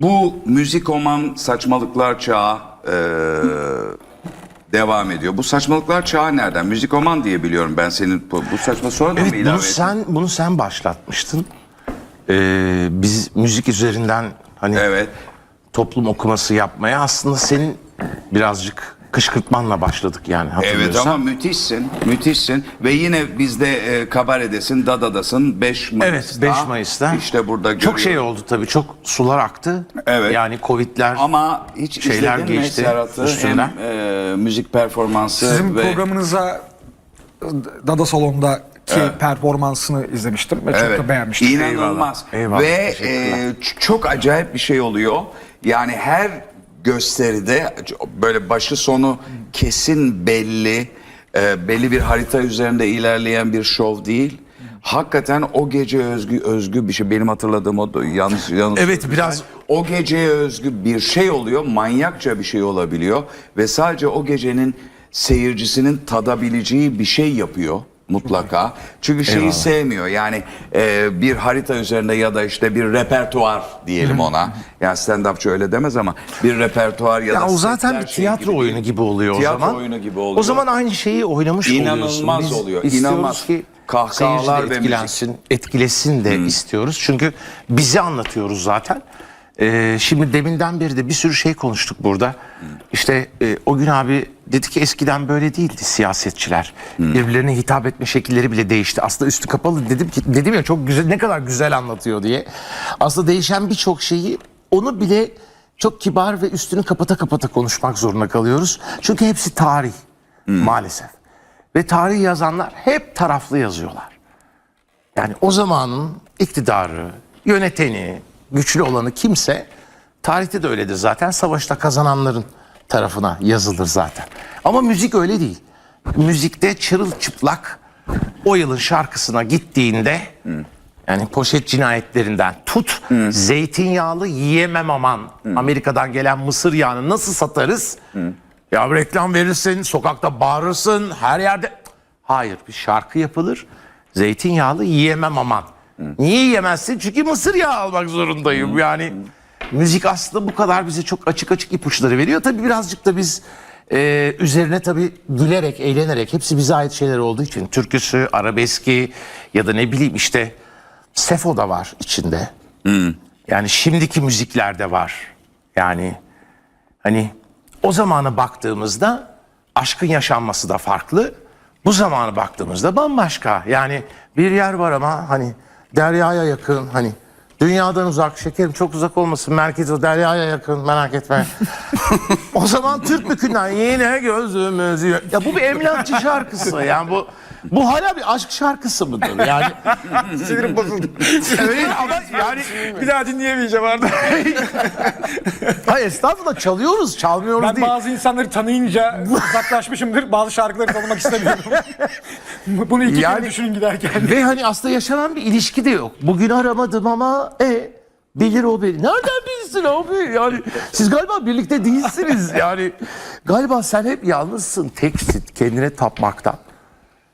Bu müzikoman saçmalıklar çağı e, devam ediyor. Bu saçmalıklar çağı nereden? Müzikoman diye biliyorum ben senin bu, bu saçma Evet mı ilave bunu ettin? sen bunu sen başlatmıştın. Ee, biz müzik üzerinden hani Evet. toplum okuması yapmaya aslında senin birazcık kışkırtmanla başladık yani Evet hatırlıyorsan. ama müthişsin, müthişsin ve yine bizde e, kabaredesin, Dada'dasın 5 Mayıs'ta. Evet 5 Mayıs'ta. İşte burada Çok şey oldu tabii çok sular aktı. Evet. Yani Covid'ler Ama hiç Şeyler izledin geçti mi Serhat'ı? üstünden. Hem e, müzik performansı Sizin ve... programınıza Dada Salon'daki performansını izlemiştim ve çok da beğenmiştim. İnanılmaz. Eyvallah, Ve teşekkürler. e, ç- çok acayip bir şey oluyor. Yani her gösteride böyle başı sonu kesin belli, e, belli bir harita üzerinde ilerleyen bir şov değil. Hakikaten o gece özgü özgü bir şey. Benim hatırladığım o yanlış yanlış. Evet, biraz- o geceye özgü bir şey oluyor. Manyakça bir şey olabiliyor ve sadece o gecenin seyircisinin tadabileceği bir şey yapıyor mutlaka. Çünkü şeyi Eyvallah. sevmiyor. Yani e, bir harita üzerinde ya da işte bir repertuar diyelim ona. Yani stand-upçı öyle demez ama bir repertuar ya, Ya da o zaten setler bir şey tiyatro gibi oyunu gibi oluyor Tiyatro o zaman. oyunu gibi oluyor. O zaman aynı şeyi oynamış oluyorsun. İnanılmaz Biz oluyor, istiyoruz inanılmaz. ki Kahkahalar seyirci de ve etkilensin, etkilesin de istiyoruz. Çünkü bizi anlatıyoruz zaten. Ee, şimdi deminden beri de bir sürü şey konuştuk burada. İşte e, o gün abi dedi ki eskiden böyle değildi siyasetçiler. Birbirlerine hitap etme şekilleri bile değişti. Aslında üstü kapalı dedim ki dedim ya çok güzel ne kadar güzel anlatıyor diye. Aslında değişen birçok şeyi onu bile çok kibar ve üstünü kapata kapata konuşmak zorunda kalıyoruz. Çünkü hepsi tarih maalesef. Ve tarih yazanlar hep taraflı yazıyorlar. Yani o zamanın iktidarı, yöneteni, güçlü olanı kimse tarihte de öyledir zaten. Savaşta kazananların tarafına yazılır zaten. Ama müzik öyle değil. Müzikte çırılçıplak o yılın şarkısına gittiğinde yani poşet cinayetlerinden tut zeytinyağlı yiyemem aman Amerika'dan gelen mısır yağını nasıl satarız? Ya reklam verirsin, sokakta bağırırsın, her yerde. Hayır bir şarkı yapılır. Zeytinyağlı yiyemem aman. Niye yiyemezsin? Çünkü mısır yağı almak zorundayım. Yani müzik aslında bu kadar bize çok açık açık ipuçları veriyor. Tabii birazcık da biz e, üzerine tabii gülerek, eğlenerek hepsi bize ait şeyler olduğu için türküsü, arabeski ya da ne bileyim işte Sefo da var içinde. Yani şimdiki müziklerde var. Yani hani o zamana baktığımızda aşkın yaşanması da farklı. Bu zamana baktığımızda bambaşka. Yani bir yer var ama hani deryaya yakın hani dünyadan uzak şekerim çok uzak olmasın merkez o deryaya yakın merak etme. o zaman Türk mükünden yine gözümüz ya bu bir emlakçı şarkısı yani bu bu hala bir aşk şarkısı mıdır yani Sinirim bozuldu. öyle ama yani bir daha dinleyemeyeceğim artık. hayır estağfurullah çalıyoruz çalmıyoruz Ben değil. bazı insanları tanıyınca uzaklaşmışımdır. Bazı şarkıları tanımak istemiyorum. Bunu iki Yani- kere düşünün giderken. Ve hani aslında yaşanan bir ilişki de yok. Bugün aramadım ama e bilir o beni. Nereden bilsin abi? Yani siz galiba birlikte değilsiniz. Yani galiba sen hep yalnızsın. Teksin kendine tapmaktan.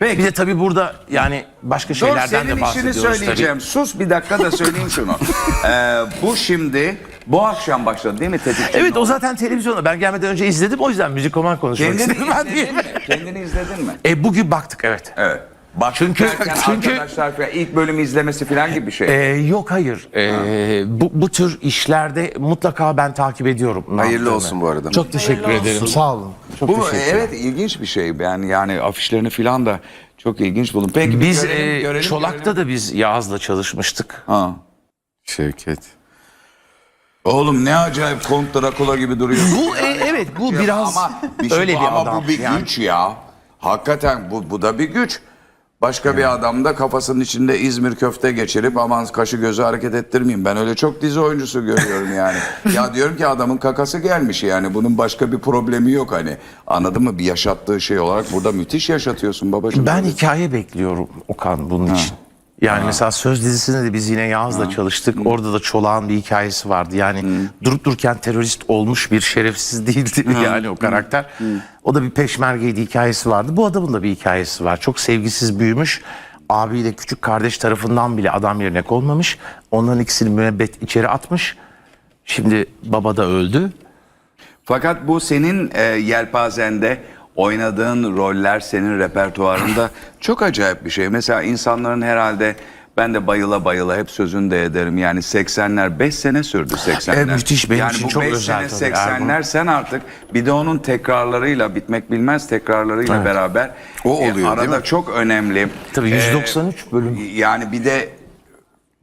Peki. Bir de tabii burada yani başka Dur şeylerden senin de işini bahsediyoruz söyleyeceğim. Sus bir dakika da söyleyeyim şunu. Ee, bu şimdi bu akşam başladı değil mi Tetikçi? Evet o zaten televizyonda. Ben gelmeden önce izledim. O yüzden müzikoman konuşmak Kendini istedim ben diye. izledin mi? Kendini izledin mi? E bugün baktık evet. Evet. Bak Çünkü- çünkü- arkadaşlar falan ilk bölümü izlemesi falan gibi bir şey. Ee, yok hayır. Ee, bu, bu tür işlerde mutlaka ben takip ediyorum. Hayırlı yaptığını. olsun bu arada. Çok teşekkür ederim. Sağ olun. Çok bu teşekkür evet ilginç bir şey. Ben yani afişlerini falan da çok ilginç buldum. Peki Biz görelim, e, görelim, Çolak'ta görelim. da biz Yağız'la çalışmıştık. Ha. Şevket. Oğlum ne acayip Kont Drakula gibi duruyor. Bu e, evet bu biraz ama bir şey, öyle bu- bir ama adam. bu bir yani. güç ya. Hakikaten bu bu da bir güç. Başka bir adam da kafasının içinde İzmir köfte geçirip aman kaşı gözü hareket ettirmeyeyim. Ben öyle çok dizi oyuncusu görüyorum yani. ya diyorum ki adamın kakası gelmiş yani. Bunun başka bir problemi yok hani. Anladın mı? Bir yaşattığı şey olarak burada müthiş yaşatıyorsun babacığım. Ben hikaye bekliyorum Okan bunun için. Yani mesela Söz dizisinde de biz yine Yağız'la çalıştık. Orada da Çolak'ın bir hikayesi vardı. Yani durup dururken terörist olmuş bir şerefsiz değildi yani o karakter. O da bir peşmergeydi hikayesi vardı. Bu adamın da bir hikayesi var. Çok sevgisiz büyümüş. Abiyle küçük kardeş tarafından bile adam yerine konmamış. Onların ikisini müebbet içeri atmış. Şimdi baba da öldü. Fakat bu senin e, yelpazende oynadığın roller senin repertuarında çok acayip bir şey. Mesela insanların herhalde ben de bayıla bayıla hep sözünü de ederim. Yani 80'ler 5 sene sürdü 80'ler. Evet, müthiş. Benim yani için bu çok özel sene tabii, 80'ler sen artık bir de onun tekrarlarıyla bitmek bilmez tekrarlarıyla beraber O oluyor, e, değil arada mi? çok önemli. Tabii E, 193 bölüm. yani bir de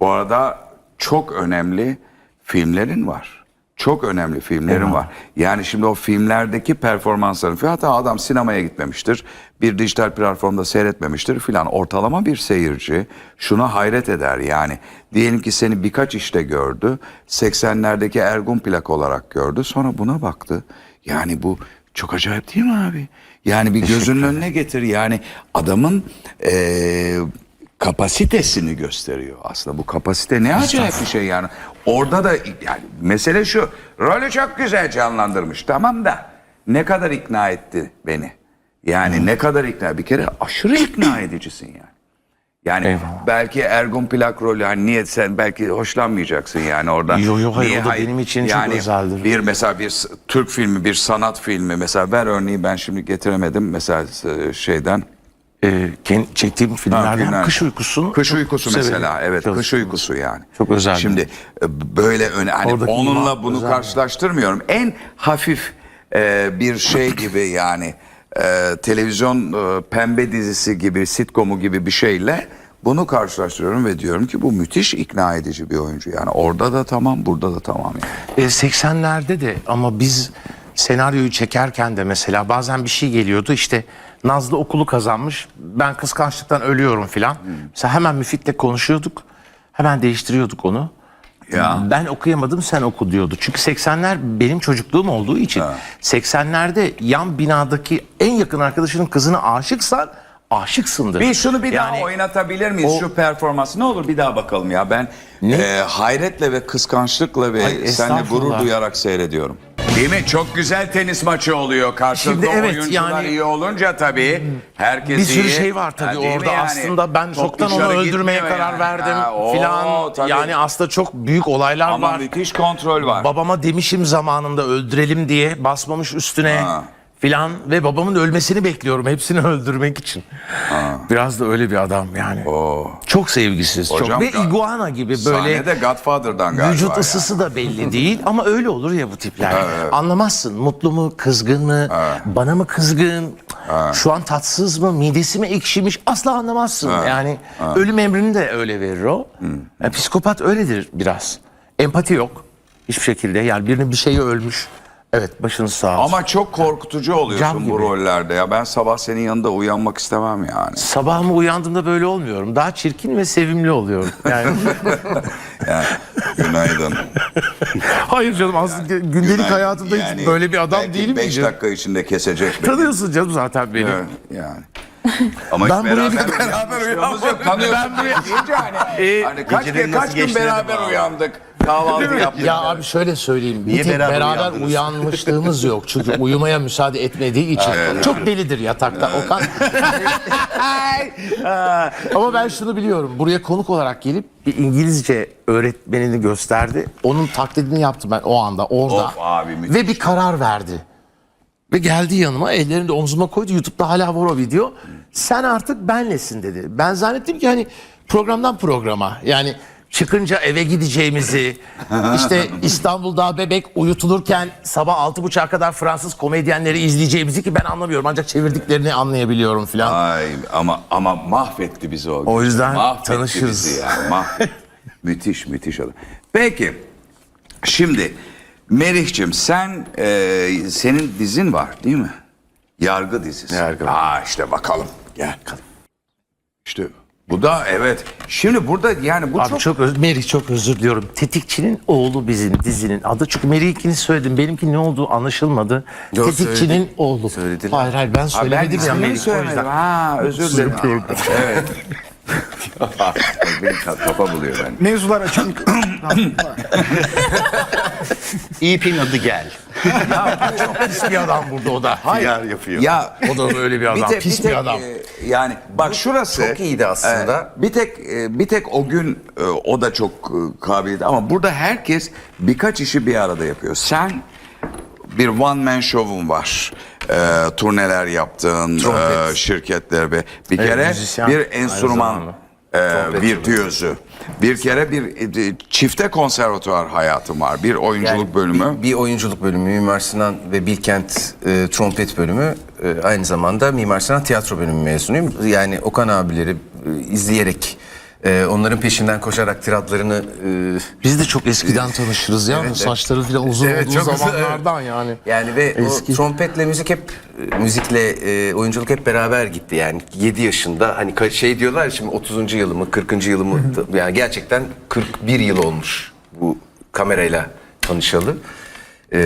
bu arada çok önemli filmlerin var. Çok önemli filmlerin var. Yani şimdi o filmlerdeki performansların hatta adam sinemaya gitmemiştir. Bir dijital platformda seyretmemiştir filan. Ortalama bir seyirci şuna hayret eder yani. Diyelim ki seni birkaç işte gördü. 80'lerdeki Ergun plak olarak gördü. Sonra buna baktı. Yani bu çok acayip değil mi abi? Yani bir gözünün önüne getir. Yani adamın eee kapasitesini gösteriyor aslında bu kapasite ne acayip bir şey yani orada da yani mesele şu rolü çok güzel canlandırmış tamam da ne kadar ikna etti beni yani ne kadar ikna bir kere aşırı ikna edicisin yani yani Eyvallah. belki Ergun Plak rolü hani niye sen belki hoşlanmayacaksın yani orada. Yo, yo, hayır, Niye o da benim için çok özeldir. Bir mesela bir s- Türk filmi bir sanat filmi mesela ver örneği ben şimdi getiremedim mesela e, şeyden Ee, kendi çektiğim filmlerden filmler. Kış Uykusu'nu Kış çok uykusu severim. mesela evet Çok- kış uykusu yani. Çok özel. Şimdi e, böyle öne hani Oradaki onunla ima bunu özel. karşılaştırmıyorum. En hafif e, bir şey gibi yani e, televizyon e, pembe dizisi gibi sitcomu gibi bir şeyle bunu karşılaştırıyorum ve diyorum ki bu müthiş ikna edici bir oyuncu. Yani orada da tamam burada da tamam yani. E, 80'lerde de ama biz senaryoyu çekerken de mesela bazen bir şey geliyordu işte Nazlı okulu kazanmış ben kıskançlıktan ölüyorum filan. Mesela hemen Müfit'le konuşuyorduk hemen değiştiriyorduk onu. Ya. Ben okuyamadım sen oku diyordu. Çünkü 80'ler benim çocukluğum olduğu için 80'lerde yan binadaki en yakın arkadaşının kızına aşıksan aşıksındır. Bir şunu bir daha Yani oynatabilir miyiz o- şu performansı? Ne olur bir daha bakalım ya. Ben e, hayretle ve kıskançlıkla ve Ay, seninle gurur duyarak seyrediyorum. Değil mi? Çok güzel tenis maçı oluyor. Karşılıklı Şimdi evet, oyuncular yani- iyi olunca tabii herkes Bir sürü iyi. şey var tabii Ha, değil mi orada yani? aslında ben Top çoktan onu dışarı öldürmeye gitmiyor karar yani. verdim Ha, oo, filan. tabii. Yani aslında çok büyük olaylar Ama var. müthiş kontrol var. Babama demişim zamanında öldürelim diye basmamış üstüne Ha. Filan ve babamın ölmesini bekliyorum hepsini öldürmek için. Biraz da öyle bir adam yani. Çok sevgisiz Hocam, çok ve iguana gibi böyle Sahnede Godfather'dan galiba. vücut yani. ısısı da belli değil ama öyle olur ya bu tipler. Anlamazsın mutlu mu kızgın mı bana mı kızgın şu an tatsız mı midesi mi ekşimiş asla anlamazsın. Yani ölüm emrini de öyle verir o. Yani psikopat öyledir biraz. Empati yok hiçbir şekilde yani birinin bir şeyi ölmüş. Evet başınız sağ olsun. Ama çok korkutucu Cam oluyorsun gibi. bu rollerde ya. Ben sabah senin yanında uyanmak istemem yani. Sabah mı uyandığımda böyle olmuyorum. Daha çirkin ve sevimli oluyorum. Yani yani günaydın. hayır canım aslında gündelik Günaydın. hayatımda Yani hiç böyle bir adam belki değilim beş ki. dakika içinde kesecek beni. Tanıyorsun canım zaten beni. Evet, yani. Ama Ben hiç buraya beraber, bir- beraber uyanmışız. Tanıyorsun Ben buraya- deyince hani, Ee, hani kaç, gecelerin gün, kaç gün beraber uyandık. Kahvaltı yaptık. Ya abi şöyle söyleyeyim. Bir Niye tek beraber beraber, uyanmışlığımız yok. Çünkü uyumaya müsaade etmediği için. Çok delidir yatakta Okan. Ama ben şunu biliyorum. Buraya konuk olarak gelip bir İngilizce öğretmenini gösterdi. Onun taklidini yaptım ben o anda orada. Of abi, müthiş. Ve bir karar verdi. Ve geldi yanıma ellerini de omzuma koydu. YouTube'da hala var o video. Sen artık benlesin dedi. Ben zannettim ki hani programdan programa yani çıkınca eve gideceğimizi işte İstanbul'da bebek uyutulurken sabah altı buçuğa kadar Fransız komedyenleri izleyeceğimizi ki ben anlamıyorum ancak çevirdiklerini anlayabiliyorum filan. Ay ama ama mahvetti bizi o. gün. O yüzden mahvetti tanışırız. Bizi yani, mahvetti. müthiş müthiş adam. Peki şimdi Merih'cim sen e, senin dizin var değil mi? Yargı dizisi. Yargı. Aa işte bakalım. Gel. İşte bu da evet. Şimdi burada yani bu Abi çok, çok, öz- Merih çok özür diliyorum. Tetikçinin oğlu bizim dizinin adı. Çünkü Merih ikini söyledim. Benimki ne olduğu anlaşılmadı. Yok, Tetikçinin söyledik. oğlu. Söylediler. Hayır hayır ben Ha, ben söylemedim ismini Merih. O söylemedim. Ha özür dilerim. evet. Benim kafa buluyor ben. Mevzular açık. İpin adı gel. Çok pis bir adam burada o da. Hayır yapıyor. Ya O da böyle bir adam. tek- pis bir, tek, adam. e, yani bak şurası çok iyiydi aslında. e, bir tek e, bir tek o gün e, o da çok e, kabiliydi ama burada herkes birkaç işi bir arada yapıyor. Sen bir one man show'un var. E, turneler yaptığın e, şirketler ve bir kere müzisyen bir aynı enstrüman zamanda. E, virtüözü. Bir kere bir e, çifte konservatuvar hayatım var. Bir oyunculuk Yani bölümü. Bir, bir oyunculuk bölümü, Mimar Sinan ve Bilkent e, trompet bölümü. E, aynı zamanda Mimar Sinan tiyatro bölümü mezunuyum. Yani Okan abileri e, izleyerek, e, onların peşinden koşarak tiratlarını... e, Biz de çok eskiden tanışırız ya. Evet, saçları falan uzun Evet, olduğu çok güzel, zamanlardan yani. Yani ve Eski. o trompetle müzik hep e, müzikle e, oyunculuk hep beraber gitti yani 7 yaşında hani şey diyorlar şimdi 30. yılımı 40. yılımı yani gerçekten 41 yıl olmuş bu kamerayla tanışalı. E,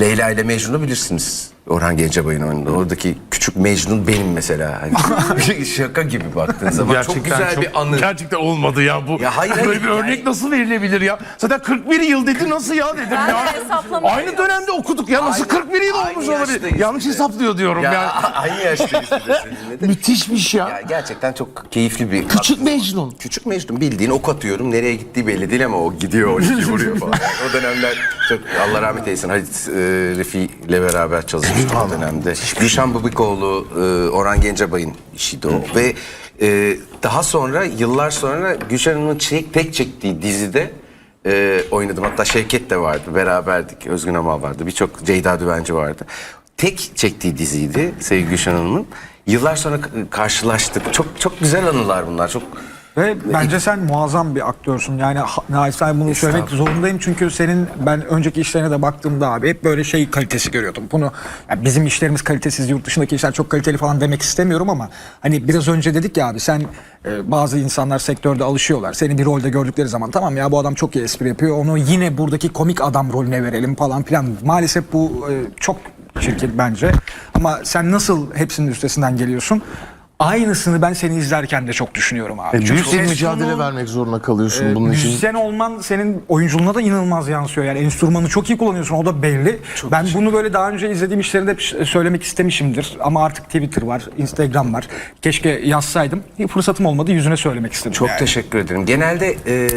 Leyla ile Mecnun'u bilirsiniz. Orhan Gencebay'ın oynadığı. Oradaki küçük Mecnun benim mesela. Hani şaka gibi baktığın zaman. çok güzel çok- bir anı. Gerçekten olmadı ya bu. Ya hayır, böyle hayır, bir yani- örnek nasıl verilebilir ya? Zaten 41 yıl dedi nasıl ya dedim Ben ya. de hesaplamadım. Aynı dönemde okuduk ya nasıl Aynı- 41 yıl aynı olmuş olabilir. yaştayız Yanlış de. hesaplıyor diyorum Ya, yani. aynı yaştayız bir de seninle de. Müthişmiş ya. Ya gerçekten çok keyifli bir Küçük Mecnun. Küçük Mecnun bildiğin ok atıyorum. Nereye gittiği belli değil ama o gidiyor, o iki vuruyor falan. o dönemler çok Allah rahmet eylesin Halit e, Refi ile beraber çalışmıştık o dönemde. Gülşen Bubikoğlu, e, Orhan Gencebay'ın işiydi o. Ve e, daha sonra, yıllar sonra Gülşen Hanım'ın çek, tek çektiği dizide e, oynadım. Hatta Şevket de vardı, beraberdik. Özgün Amal vardı, birçok Ceyda Düvenci vardı. Tek çektiği diziydi sevgili Gülşen Hanım'ın. Yıllar sonra karşılaştık. Çok çok güzel anılar bunlar. Çok Ve bence sen muazzam bir aktörsün. Yani ha- naçizane bunu söylemek zorundayım. Çünkü senin ben önceki işlerine de baktığımda abi hep böyle şey kalitesi görüyordum. Bunu yani bizim işlerimiz kalitesiz, yurt dışındaki işler çok kaliteli falan demek istemiyorum ama hani biraz önce dedik ya abi sen e, bazı insanlar sektörde alışıyorlar. Seni bir rolde gördükleri zaman tamam ya bu adam çok iyi espri yapıyor. Onu yine buradaki komik adam rolüne verelim falan filan. Maalesef bu e, çok çirkin bence. Ama sen nasıl hepsinin üstesinden geliyorsun? Aynısını ben seni izlerken de çok düşünüyorum abi. E, büyük Çünkü bir ses mücadele tonu- vermek zorunda kalıyorsun bunun için. Müzisyen olman senin oyunculuğuna da inanılmaz yansıyor. Yani enstrümanı çok iyi kullanıyorsun o da belli. ben bunu böyle daha önce izlediğim işlerinde hep söylemek istemişimdir. Ama artık Twitter var, Instagram var. Keşke yazsaydım. Fırsatım olmadı yüzüne söylemek istedim. çok yani. teşekkür ederim. Genelde e,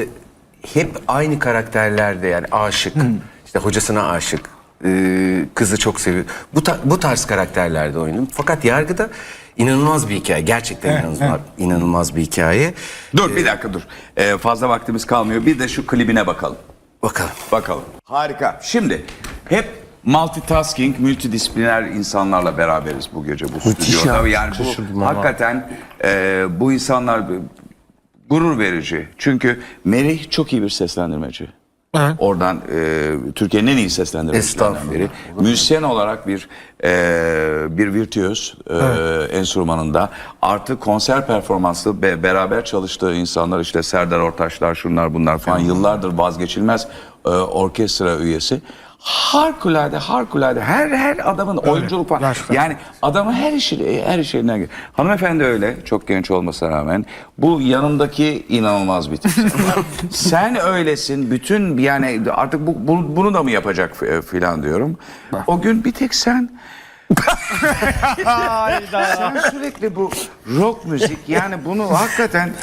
hep aynı karakterlerde yani aşık, işte hocasına aşık, e, kızı çok seviyor. Bu ta- bu tarz karakterlerde oynadım. Fakat yargıda inanılmaz bir hikaye. Gerçekten Evet, inanılmaz, inanılmaz bir hikaye. Dur bir dakika dur. Ee, fazla vaktimiz kalmıyor. Bir de şu klibine bakalım. Bakalım. Bakalım. Harika. Şimdi hep multitasking, multidisipliner insanlarla beraberiz bu gece bu Müthiş stüdyoda. ya. Yani bu hakikaten e, bu insanlar gurur verici. Çünkü Merih çok iyi bir seslendirmeci. Evet. Oradan e, Türkiye'nin en iyi seslendirmecilerinden biri. Müzisyen olarak bir e, bir virtüöz e, enstrümanında artı konser performansı be, beraber çalıştığı insanlar işte Serdar Ortaçlar şunlar bunlar falan yıllardır vazgeçilmez e, orkestra üyesi. Harikulade, harikulade. Her her adamın oyunculuk falan. gerçekten. Yani adamı her işi her işinden gel- Hanımefendi öyle çok genç olmasına rağmen bu yanındaki inanılmaz bir tip. Sen öylesin. Bütün yani artık bu, bu- bunu da mı yapacak f- filan diyorum. O gün bir tek sen sen sürekli bu rock müzik yani bunu hakikaten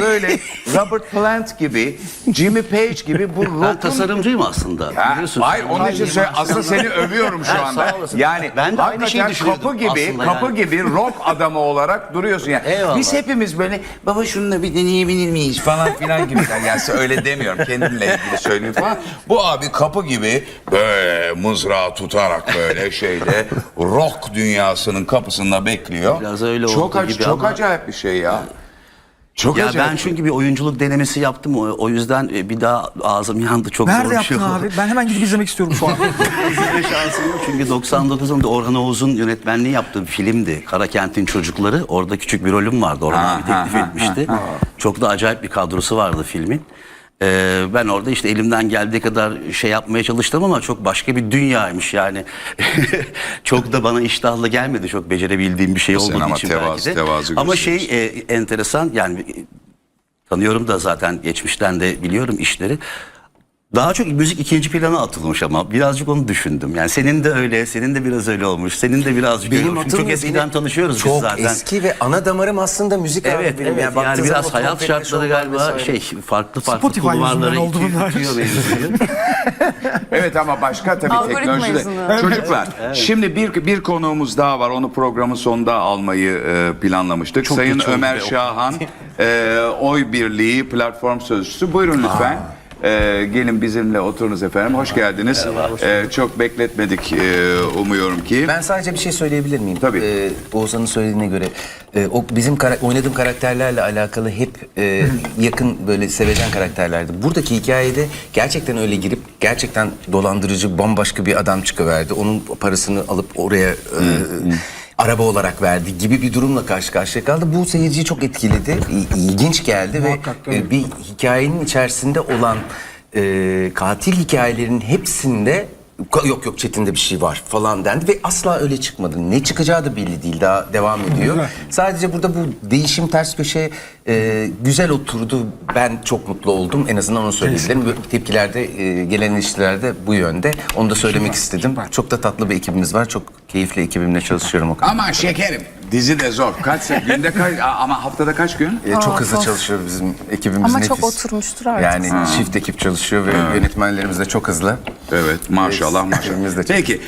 böyle Robert Plant gibi Jimmy Page gibi bu Ben rock'un tasarımcım aslında. Ha, Biliyorsun. hayır onun için söyle, aslında seni övüyorum şu anda. sağ olasın. Yani Ben de aynı şeyi düşünüyordum kapı gibi aslında kapı yani. gibi rock adamı olarak duruyorsun yani. Eyvallah. Biz hepimiz böyle baba şununla bir deneyebilir miyiz falan filan gibi. Yani öyle demiyorum kendimle ilgili söylüyorum falan. Bu abi kapı gibi böyle mızrağı tutarak böyle şeyde rock dünyasının kapısında bekliyor. Biraz öyle çok olduğu ac- gibi Çok ama- acayip bir şey ya. Çok Ya acayip. ben çünkü bir oyunculuk denemesi yaptım. O, o yüzden e, bir daha ağzım yandı. Çok zor Nerede bir yaptın şey oldu. abi? Ben hemen gidip izlemek istiyorum şu an. İzleme şansım yok çünkü 99'da Orhan Oğuz'un yönetmenliği yaptığı bir filmdi. Karakent'in Çocukları. Orada küçük bir rolüm vardı. Orhan Ha, abi teklif ha, ha, etmişti. Çok da acayip bir kadrosu vardı filmin. Ee, ben orada işte elimden geldiği kadar şey yapmaya çalıştım ama çok başka bir dünyaymış yani. çok da bana iştahlı gelmedi. Çok becerebildiğim bir şey Sen olmadığı ama için tevazu- belki de. tevazu ama şey e, enteresan yani e, tanıyorum da zaten geçmişten de biliyorum işleri. Daha çok müzik ikinci plana atılmış ama birazcık onu düşündüm. Yani senin de öyle, senin de biraz öyle olmuş. Senin de birazcık öyle olmuş. Çünkü çok eskiden benim tanışıyoruz çok biz zaten. eski ve ana damarım aslında müzik abi Evet, benim. evet. Ya Yani, zaman biraz hayat şartları galiba vesaire. şey farklı farklı Spotify kulvarlara oldu bunlar. Evet ama başka tabii Algoritma teknolojide. Çocuklar şimdi bir bir konuğumuz daha var. Onu programın sonunda almayı e, planlamıştık. Sayın geç oldu Ömer. Şahan, e, Oy Birliği platform sözcüsü. Buyurun lütfen. E, gelin bizimle oturunuz efendim. Hoş geldiniz. E, çok bekletmedik e, umuyorum ki. Ben sadece bir şey söyleyebilir miyim? Tabii. Ee, Oğuzhan'ın söylediğine göre e, o bizim kara- oynadığım karakterlerle alakalı hep e, yakın böyle sevecen karakterlerdi. Buradaki hikayede gerçekten öyle girip gerçekten dolandırıcı bambaşka bir adam çıkıverdi. Onun parasını alıp oraya e, araba olarak verdi gibi bir durumla karşı karşıya kaldı. Bu seyirciyi çok etkiledi. İ- ilginç geldi ve Muhakkak, tabii. e, bir hikayenin içerisinde olan e, katil hikayelerinin hepsinde "Ka- yok yok Çetin'de bir şey var falan dendi ve asla öyle çıkmadı. Ne çıkacağı da belli değil daha devam ediyor. Sadece burada bu değişim ters köşe e, güzel oturdu. Ben çok mutlu oldum. En azından onu söyleyebilirim. Böyle Tepkilerde e, gelen eleştirilerde bu yönde. Onu da söylemek istedim. Çok da tatlı bir ekibimiz var. Çok keyifli ekibimle çalışıyorum o kadar. Ama şekerim dizi de zor. Kaç günde kaç ama haftada kaç gün? E, çok Aa, hızlı çalışıyor bizim ekibimiz Ama nefis. çok oturmuştur artık. Yani çift ekip çalışıyor ve yönetmenlerimiz de çok hızlı. Evet maşallah maşallah. Ekibimiz de çok Peki